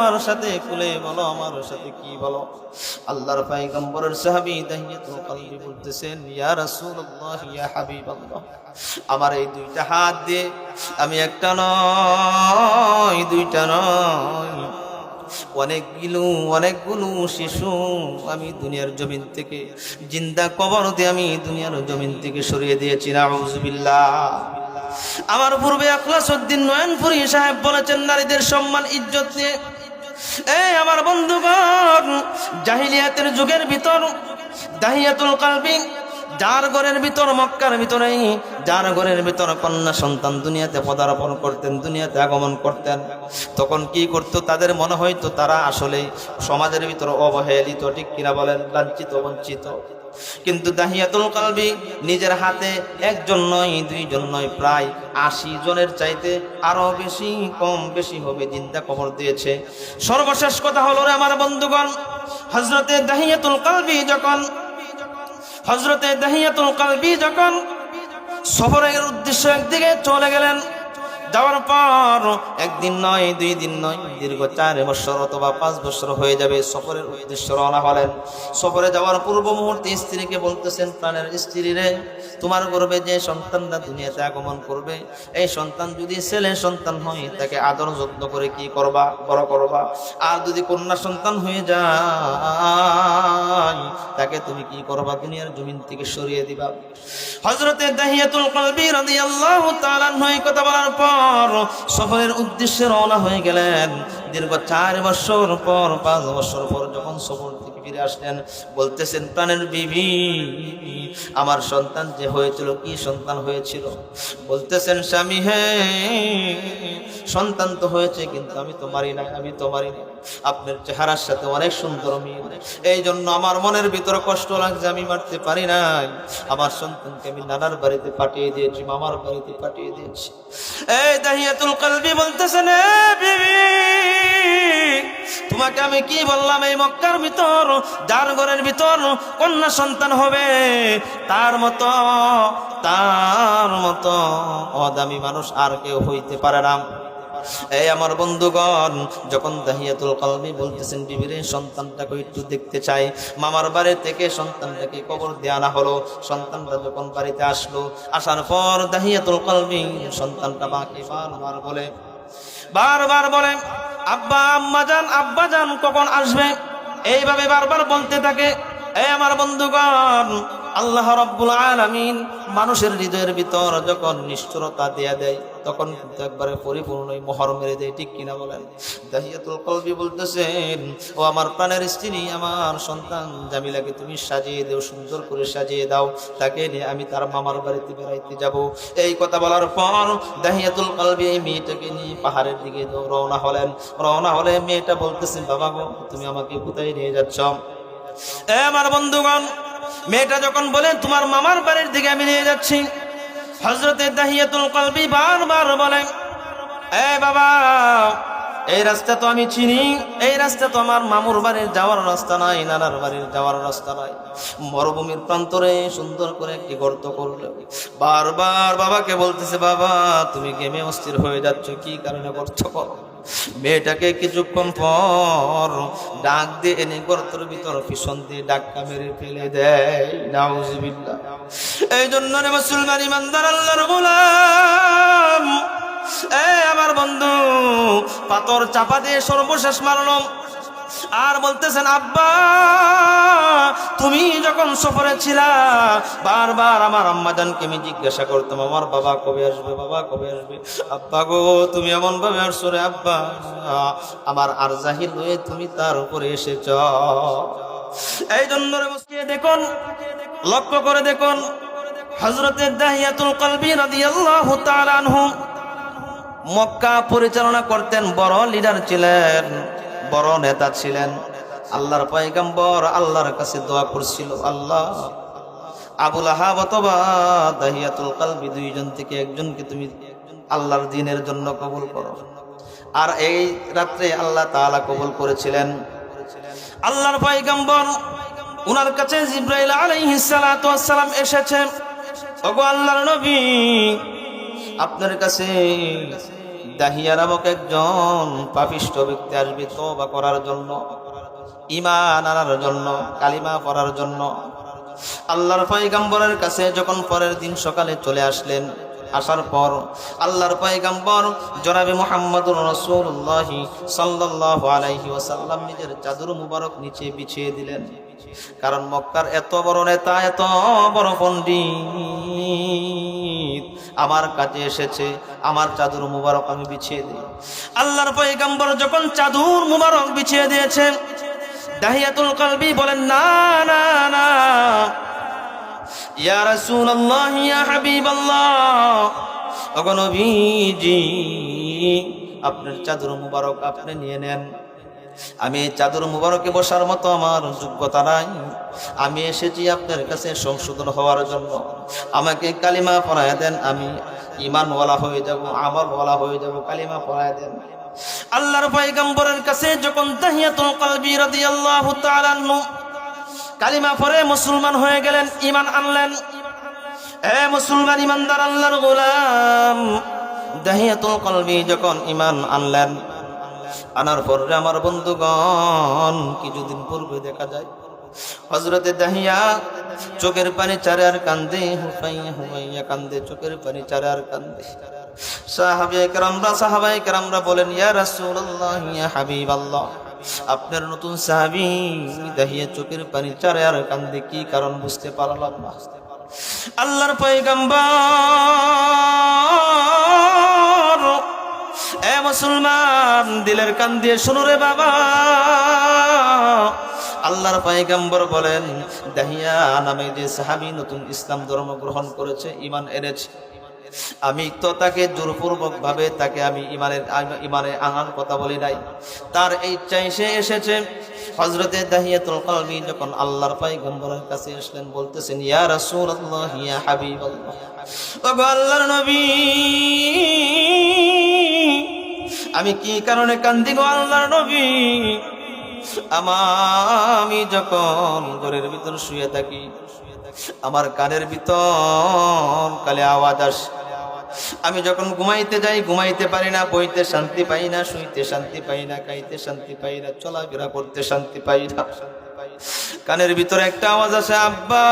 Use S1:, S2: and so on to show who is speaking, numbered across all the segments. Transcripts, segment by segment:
S1: আমার সাথে কুলে বলো, আমার সাথে কি বলো? আল্লাহর পাইগম্বরের সাহাবী দাহিয়াতুল কলবি বলতেছেন, ইয়া রাসূলুল্লাহ, ইয়া হাবিবাল্লাহ, আমার এই দুইটা হাত দিয়ে আমি একটা নয়, দুইটা নয়। অনেকগুলো অনেকগুলো শিশু আমি দুনিয়ার জমিন থেকে জিন্দা কবর দিয়ে আমি দুনিয়ার জমিন থেকে সরিয়ে দিয়েছি। নাউজুবিল্লাহ আমার পূর্বে আখলাসউদ্দিন নয়নপুরি সাহেব বলেছেন, নারীদের সম্মান, ইজ্জত নিয়ে এই আমার বন্ধুগণ, জাহিলিয়াতের যুগের ভিতর, দাহিয়াতুল কালবি, যার ঘরের ভিতর, মক্কার ভিতরে, যার ঘরের ভিতর কন্যা সন্তান দুনিয়াতে পদার্পণ করতেন, দুনিয়াতে আগমন করতেন, তখন কি করত তাদের মনে হয়তো তারা আসলে সমাজের ভিতর অবহেলিত, ঠিক কিনা বলেন, লাঞ্ছিত, বঞ্চিত। কিন্তু দাহিয়াতুল কালবি নিজের হাতে একজন নয়, দুইজন নয়, প্রায় আশি জনের চাইতে আরও বেশি, কম বেশি হবে চিন্তা কবর দিয়েছে। সর্বশেষ কথা হলো রে আমার বন্ধুগণ হজরতে দাহিয়াতুল কালবি যখন হজরতে দাহিয়াতুল কালবি যখন সফরের উদ্দেশ্য একদিকে চলে গেলেন যাওয়ার পর একদিন নয়, দুই দিন নয়, দীর্ঘ চার বছর অথবা পাঁচ বছর হয়ে যাবে সফরের উদ্দেশ্য রওনা হলেন। সফরে যাওয়ার পূর্ব মুহূর্তে স্ত্রীকে বলতেছেন, প্রাণের স্ত্রী রে, তোমার গর্বে যে সন্তানরা দুনিয়াতে আগমন করবে, এই সন্তান যদি ছেলে সন্তান হয়, তাকে আদর যত্ন করে কি করবা, বড় করবা? আর যদি কন্যা সন্তান হয়ে যায়, তাকে তুমি কি করবা? দুনিয়ার জমিন থেকে সরিয়ে দিবা। হজরতে দাহিয়াতুল কলবি রাদিয়াল্লাহু তাআলা নয় কথা বলার পর সফরের উদ্দেশ্যে রওনা হয়ে গেলেন। দীর্ঘ চার বছর পর পাঁচ বছর পর যখন সফর ফিরে আসলেন, বলতেছেন, প্রাণের বিবি, আমার সন্তান যে হয়েছিল, কি সন্তান হয়েছিল? বলতেছেন, স্বামী, হে, সন্তান তো হয়েছে, কিন্তু আমি তো মারি নাই, আমি তো মারি নাই। আপনার চেহারার সাথে অনেক সুন্দর মিল। এই জন্য আমার মনের ভিতরে কষ্ট লাগছে, আমি মারতে পারি নাই। আমার সন্তানকে আমি নানার বাড়িতে পাঠিয়ে দিয়েছি, মামার বাড়িতে পাঠিয়ে দিয়েছি। এই দাহিয়াতুল কালবি বলতেছেন বিবি তোমাকে আমি কি বললাম? এই মক্কার ভিতর, যার ঘরের ভিতর কন্যা সন্তান হবে, তার মতো তার মতো অদামি মানুষ আর কেউ হইতে পারে না। এই আমার বন্ধুগণ, যখন দাহিয়াতুল কলমি বলতেছেন, বিবির, সন্তানটাকে একটু দেখতে চাই। মামার বাড়ি থেকে সন্তানটাকে কবর দিয়ে আনা হলো। সন্তানটা যখন বাড়িতে আসলো, আসার পর দাহিয়াতুল কলমি সন্তানটা মাকে বারবার বলে বারবার বলে আব্বা আম্মা যান আব্বা যান কখন আসবে? এইভাবে বারবার বলতে থাকে এই আমার বন্ধুগণ আল্লাহ রব্বুল আলামিন মানুষের হৃদয়ের ভিতর যখন নিষ্ঠুরতা দেয়া দেয়, তখন কিন্তু একবারে পরিপূর্ণই মোহর মেরে দেয়, ঠিক কিনা বলেন? দাহিয়াতুল কলবি বলতেছেন, ও আমার প্রাণের স্ত্রী, আমার সন্তান, জামিলাকে তুমি সাজিয়ে দেও, সুন্দর করে সাজিয়ে দাও, তাকে নিয়ে আমি তার মামার বাড়িতে বেড়াইতে যাব। এই কথা বলার পর দাহিয়াতুল কলবি এই মেয়েটাকে নিয়ে পাহাড়ের দিকে রওনা হলেন। রওনা হলে মেয়েটা বলতেছেন বাবা গো, তুমি আমাকে কোথায় নিয়ে যাচ্ছ? আমার বন্ধুগণ মেয়েটা যখন বলেন তোমার মামার বাড়ির দিকে আমি নিয়ে যাচ্ছি। হজরতে দাহিয়াতুল কলবি বারবার বলেন এ বাবা, এই রাস্তা তো আমি চিনি, এই রাস্তা তো আমার মামুর বাড়ির যাওয়ার রাস্তা নাই নানার বাড়ির যাওয়ার রাস্তা নাই মরুভূমির প্রান্তরে সুন্দর করে একটি গর্ত করল। বারবার বাবাকে বলতেছে, বাবা, তুমি গেমে অস্থির হয়ে যাচ্ছ, কি কারণে গর্ত করো? মেয়েটাকে কিছুক্ষণ পর ডাক দিয়ে এনে গর্তর ভিতর পিছন দিয়ে ডাক্কা মেরে ফেলে দেয়। নাউজিবিল্লা এই জন্য রে মুসলমান ইমানদার আল্লাহর এ আমার বন্ধু, পাথর চাপা দিয়ে সর্বশেষ মারলাম। আর বলতেছেন, আব্বা, তুমি যখন সফরে ছিলা, বারবার আমার আম্মাজানকে আমি জিজ্ঞাসা করতাম, আমার বাবা কবে আসবে, বাবা কবে আসবে? আব্বা গো, তুমি এমন ভাবে আসছো রে আব্বা। আমার আর জাহির হয়ে তুমি তার উপরে এসেছ। এই জন্য দেখুন, লক্ষ্য করে দেখুন হজরতের দাহিয়াতুল কলবি রাদিয়াল্লাহু তাআলা আনহু মক্কা পরিচালনা করতেন বড় লিডার ছিলেন। বড় নেতা ছিলেন। আল্লাহর পয়গম্বর আল্লাহর কাছে দোয়া করছিল, আল্লাহ, আবুল আহাব দাহিয়াতুল দুইজন থেকে একজনকে তুমি আল্লাহর দিনের জন্য কবুল করো। আর এই রাত্রে আল্লাহ তাআলা কবুল করেছিলেন। আল্লাহর পয়গম্বর উনার কাছে জিব্রাইল সালাম এসেছে, ওগো আল্লাহর নবী, আপনার কাছে দাহিয়া নামক একজন পাপিষ্ট ব্যক্তি আসবে তবা করার জন্য ইমান আনার জন্য, কালিমা পড়ার জন্য। আল্লাহর পয়গাম্বরের কাছে যখন পরের দিন সকালে চলে আসলেন, আসার পর আল্লাহর পয়গাম্বর জনাবে মোহাম্মদুর রসুল্লাহি সাল্লাল্লাহু আলাইহি ওয়াসাল্লাম নিজের চাদর মুবারক নিচে বিছিয়ে দিলেন। কারণ মক্কার এত বড় নেতা, এত বড় পণ্ডিত। আমার কাছে এসেছে, আমার চাদর মুবারক আমি বিছিয়ে দিই আল্লাহর পয়গাম্বর যখন চাদর মুবারক বিছিয়ে দিয়েছেন দাহিয়াতুল কলবি বলেন, না না না। ইয়া রাসূলুল্লাহ, ইয়া হাবিবাল্লাহ। ওগো নবীজি, আপনার চাদর মুবারক আপনি নিয়ে নেন। আমি চাদর মুবারকে বসার মতো আমার যোগ্যতা নাই। আমি এসেছি আপনার কাছে সংশোধন হওয়ার জন্য। আমাকে কালিমা পড়ায় দেন আমি। ইমানওয়ালা হয়ে যাব আমার আমলওয়ালা হয়ে যাব, কালিমা পড়ায় দেন। আল্লাহর পয়গম্বরের কাছে যখন কলবি কালিমা পড়ে মুসলমান হয়ে গেলেন ইমান আনলেন। এ মুসলমান ইমানদার আল্লাহর গোলাম। দাহিয়াতুল কলবি যখন ইমান আনলেন আনার পরে আমার বন্ধুগণ, কিছুদিন পূর্বে দেখা যায় হজরতে দাহিয়া চোখের পানি চারে আর কান্দে, হুফাইয়া হুমাইয়া কান্দে, চোখের পানি চারে আর কান্দে। সাহাবায়ে কেরামরা সাহাবায়ে কেরামরা বলেন, ইয়া রাসূলুল্লাহ, ইয়া হাবিবাল্লাহ, আপনার নতুন সাহাবি দাহিয়া চোখের পানি চারে আর কান্দে, কি কারণ বুঝতে পারলাম না? আল্লাহর পয়গম্বর মুসলমান, দিলের কান দিয়ে শুনো রে বাবা। আল্লাহর পায়গাম্বর বলেন, দাহিয়া নামে যে সাহাবি নতুন ইসলাম ধর্ম গ্রহণ করেছে ইমান এনেছে। আমি তো তাকে জোরপূর্বক ভাবে তাকে আমি ইমানের ইমানে আনার কথা বলি নাই। তার এই ইচ্ছায় সে এসেছে। হজরতে দাহিয়াতুল কলবি যখন আল্লাহর পায়গম্বরের কাছে আসলেন, বলতেছেন, ইয়া রাসূলুল্লাহ, ইয়া হাবিবাল্লাহ। ওগো আল্লাহর নবী আমি কি কারণে কান্দি গো আল্লাহর নবী? আমি যখন ঘরের ভিতর শুয়ে থাকি, আমার কানের ভিতর কালে আওয়াজ আসে। আমি যখন ঘুমাইতে যাই, ঘুমাইতে পারি না, বইতে শান্তি পাই না, শুইতে শান্তি পাই না খাইতে শান্তি পাই না, চলাফেরা করতে শান্তি পাই না। কানের ভিতরে একটা আওয়াজ আসে, আব্বা!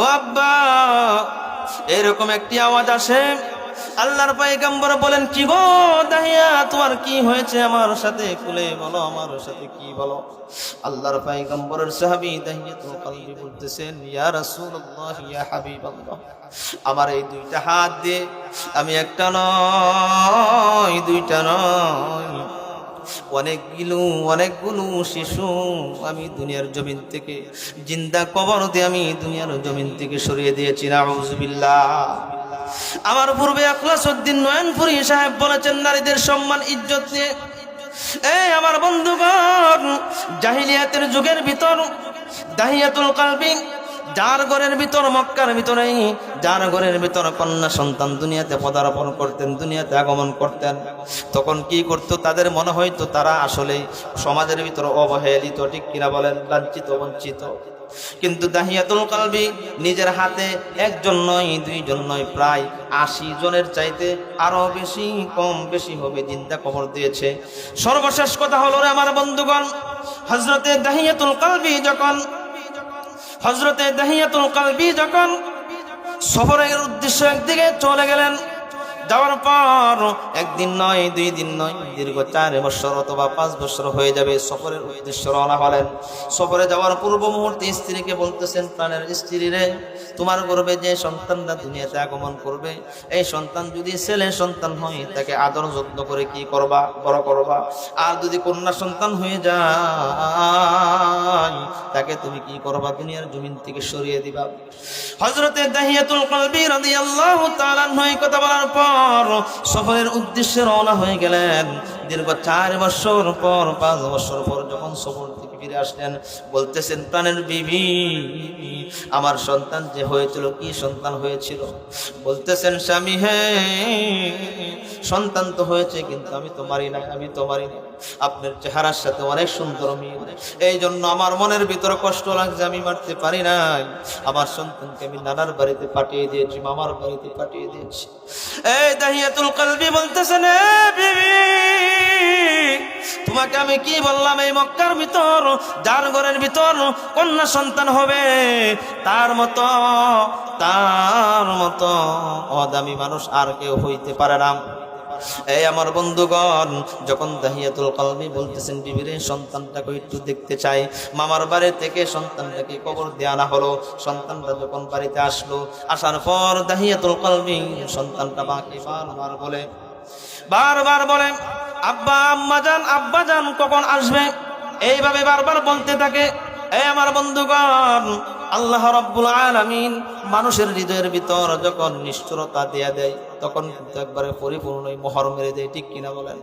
S1: ও আব্বা! এরকম একটি আওয়াজ আসে। আল্লাহর পায়গাম্বর বলেন, কি গো দাহিয়া, তোমার কি হয়েছে আমার সাথে? খুলে বলো, আমার সাথে কি বলো? আল্লাহর পায়গাম্বরের সাহাবী দাহিয়াতুল কলবি বলতেছেন, ইয়া রাসূলুল্লাহ, ইয়া হাবিবাল্লাহ, আমার এই দুইটা হাত দিয়ে আমি একটা নয়, দুইটা নয়। অনেকগুলো অনেকগুলো শিশু আমি দুনিয়ার জমিন থেকে জিন্দা কবর দিয়ে আমি দুনিয়ার জমিন থেকে সরিয়ে দিয়েছি। নাউজুবিল্লাহ। আমার পূর্বে আখলাসউদ্দিন নয়নপুরি সাহেব বলেছেন, নারীদের সম্মান, ইজ্জত নিয়ে। এই আমার বন্ধুগণ, জাহিলিয়াতের যুগের ভিতর, দাহিয়াতুল কালবি, যার ঘরের ভিতর, মক্কার ভিতরে, যার ঘরের ভিতর কন্যা সন্তান দুনিয়াতে পদার্পণ করতেন, দুনিয়াতে আগমন করতেন, তখন কি করত তাদের মনে হয়তো তারা আসলে সমাজের ভিতর অবহেলিত, ঠিক কিনা বলেন, লাঞ্ছিত, বঞ্চিত। কিন্তু দাহিয়াতুল কালবি নিজের হাতে একজন নয়, দুইজন নয়, প্রায় আশি জনের চাইতে আরও বেশি, কম বেশি হবে চিন্তা কবর দিয়েছে। সর্বশেষ কথা হলো রে আমার বন্ধুগণ হজরতে দাহিয়াতুল কালবি যখন হজরতে দাহিয়াতুল কালবি যখন সফরের উদ্দেশ্য একদিকে চলে গেলেন যাওয়ার পর একদিন নয়, দুই দিন নয়, দীর্ঘ চার বছর অথবা পাঁচ বছর হয়ে যাবে সফরের উদ্দেশ্য রওনা হলেন। সফরে যাওয়ার পূর্ব মুহূর্তে স্ত্রীকে বলতেছেন, প্রাণের স্ত্রী রে, তোমার গর্বে যে সন্তানরা দুনিয়াতে আগমন করবে, এই সন্তান যদি ছেলে সন্তান হয়, তাকে আদর যত্ন করে কি করবা, বড় করবা? আর যদি কন্যা সন্তান হয়ে যায়, তাকে তুমি কি করবা? দুনিয়ার জমিন থেকে সরিয়ে দিবা। হজরতে দাহিয়াতুল কলবি রাদিয়াল্লাহু তাআলা নয় কথা বলার পর সফরের উদ্দেশ্যে রওনা হয়ে গেলেন। দীর্ঘ চার বছর পর পাঁচ বছর পর যখন সফর ফিরে আসলেন, বলতেছেন, প্রাণের বিবি, আমার সন্তান যে হয়েছিল, কি সন্তান হয়েছিল? বলতেছেন, স্বামী, হে, সন্তান তো হয়েছে, কিন্তু আমি তো মারি নাই, আমি তো মারি নাই। আপনার চেহারার সাথে অনেক সুন্দর মিল। এই জন্য আমার মনের ভিতরে কষ্ট লাগছে, আমি মারতে পারি নাই। আমার সন্তানকে আমি নানার বাড়িতে পাঠিয়ে দিয়েছি, মামার বাড়িতে পাঠিয়ে দিয়েছি। এই দাহিয়াতুল কালবি বলতেছেন বিবি তোমাকে আমি কি বললাম? এই মক্কার ভিতর, যার ঘরের ভিতর কন্যা সন্তান হবে, তার মতো তার মতো অদামি মানুষ আর কেউ হইতে পারে না। এই আমার বন্ধুগণ, যখন দাহিয়াতুল কলমি বলতেছেন, বিবির, সন্তানটাকে একটু দেখতে চাই। মামার বাড়ি থেকে সন্তানটাকে কবর দেওয়া না হলো। সন্তানটা যখন বাড়িতে আসলো, আসার পর দাহিয়াতুল কলমি সন্তানটা বাকি বারবার বলে বারবার বলে আব্বা আম্মা যান আব্বা যান কখন আসবে? এইভাবে বারবার বলতে থাকে এই আমার বন্ধুগণ আল্লাহ রব্বুল আলামিন মানুষের হৃদয়ের ভিতর যখন নিষ্ঠুরতা দেয়া দেয়, তখন কিন্তু একবারে পরিপূর্ণই মোহর মেরে দেয়, ঠিক কিনা বলেন?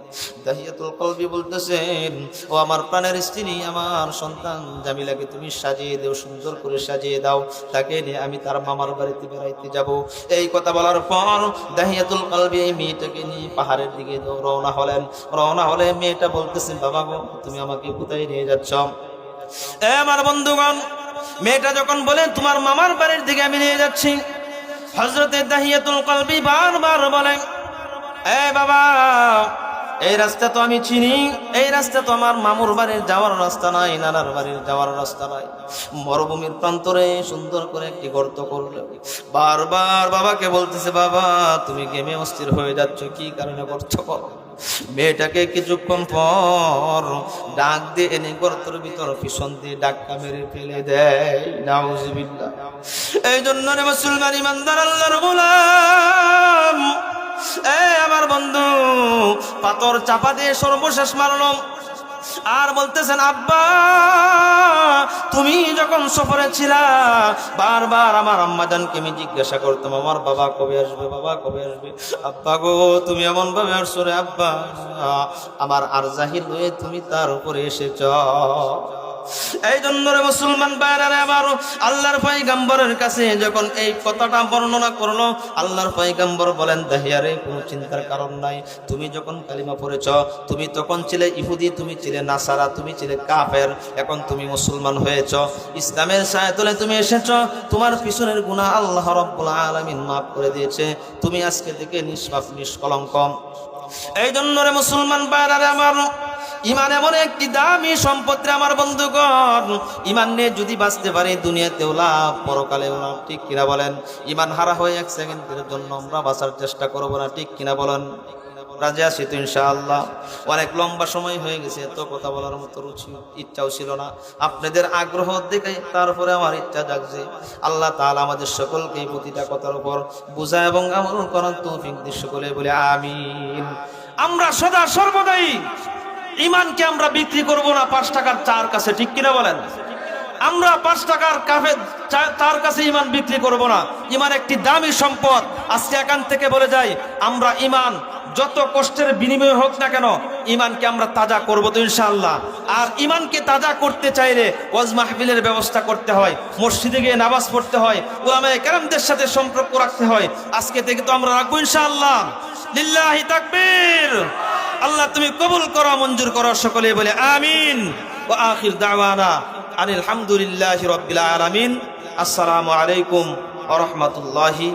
S1: দাহিয়াতুল কলবি বলতেছেন, ও আমার প্রাণের স্ত্রী, আমার সন্তান, জামিলাকে তুমি সাজিয়ে দেও, সুন্দর করে সাজিয়ে দাও, তাকে নিয়ে আমি তার মামার বাড়িতে বেড়াইতে যাব। এই কথা বলার পর দাহিয়াতুল কলবি এই মেয়েটাকে নিয়ে পাহাড়ের দিকে রওনা হলেন। রওনা হলে মেয়েটা বলতেছেন বাবা গো, তুমি আমাকে কোথায় নিয়ে যাচ্ছ? আমার বন্ধুগণ মেয়েটা যখন বলেন তোমার মামার বাড়ির দিকে আমি নিয়ে যাচ্ছি। হজরতে দাহিয়াতুল কলবি বারবার বলেন এ বাবা, এই রাস্তা তো আমি চিনি, এই রাস্তা তো আমার মামুর বাড়ির যাওয়ার রাস্তা নাই নানার বাড়ির যাওয়ার রাস্তা নাই মরুভূমির প্রান্তরে সুন্দর করে একটি গর্ত করল। বারবার বাবাকে বলতেছে, বাবা, তুমি গেমে অস্থির হয়ে যাচ্ছ, কি কারণে গর্ত করো? মেয়েটাকে কিছুক্ষণ পর ডাক দিয়ে এনে গর্তর ভিতর পিছন দিয়ে ডাক্কা মেরে ফেলে দেয়। নাউজিবিল্লা এই জন্য রে মুসলমান ইমানদার আল্লাহর গোলাম। এ আমার বন্ধু, পাথর চাপা দিয়ে সর্বশেষ মারলাম। আর বলতেছেন, আব্বা, তুমি যখন সফরে ছিলা, বারবার আমার আম্মাজানকে আমি জিজ্ঞাসা করতাম, আমার বাবা কবে আসবে, বাবা কবে আসবে? আব্বা গো, তুমি এমন ভাবে আসছো রে আব্বা। আমার আর জাহির হয়ে তুমি তার উপরে এসেছ। এই জন্য মুসলমান বাইরে আবার আল্লাহর পয়গাম্বরের কাছে যখন এই কথাটা বর্ণনা করল, আল্লাহর পয়গাম্বর বলেন দাহিয়ারে কোনো চিন্তার কারণ নাই। তুমি যখন কালিমা পড়েছ, তুমি তখন ছিলে ইহুদি, তুমি ছিলে নাসারা, তুমি ছিলে কাফের। এখন তুমি মুসলমান হয়েছ। ইসলামের সায়তলে তুমি এসেছ। তোমার পিছনের গুণা আল্লাহ রব্বুল আলামিন মাফ করে দিয়েছে। তুমি আজকে থেকে নিষ্পাপ, নিষ্কলঙ্ক। এই জন্য রে মুসলমান বাইরে আমার ইমান এমন একটি দামি সম্পত্তি আমার বন্ধুগণ। ইমান নিয়ে যদি বাঁচতে পারি দুনিয়াতেও লাভ, পরকালেও লাভ, ঠিক কিনা বলেন? ইমান হারা হয়ে এক সেকেন্ডের জন্য আমরা বাঁচার চেষ্টা করব না, ঠিক কিনা বলেন? রাজি আছি তো ইনশাআল্লাহ। অনেক লম্বা সময় হয়ে গেছে, এত কথা বলার মতো রুচি, ইচ্ছাও ছিল না। আপনাদের আগ্রহ দেখে তারপরে আমার ইচ্ছা জাগছে। আল্লাহ তাআলা আমাদের সকলকে প্রতিটা কথার উপর বোঝা এবং আমল করার তৌফিক দিয়ে সকলে বলে আমিন। আমরা সদা সর্বদাই ইমানকে আমরা বিক্রি করব না পাঁচ টাকার চার কাছে, ঠিক কিনা বলেন? আমরা পাঁচ টাকার কাফে তার কাছে ইমান বিক্রি করব না। ইমান একটি দামি সম্পদ। আজকে এখান থেকে বলে যাই, আমরা ইমান যত কষ্টের বিনিময় হোক না কেন, ইমানকে আমরা তাজা করব তো ইনশাল্লাহ আর ইমানকে তাজা করতে চাইলে ওয়াজ মাহবিলের ব্যবস্থা করতে হয়, মসজিদে গিয়ে নামাজ পড়তে হয় ওলামায়ে কেরামদের সাথে সম্পর্ক রাখতে হয়। আজকে থেকে তো আমরা রাখব ইনশাল্লাহ লিল্লাহি তাকবীর। আল্লাহ তুমি কবুল করো, মঞ্জুর করো, সকলে বলে আমিন। ও আখির দাওয়ানা আনিল হামদুলিল্লাহি রাব্বিল আলামিন। আসসালামু আলাইকুম ওয়া রাহমাতুল্লাহি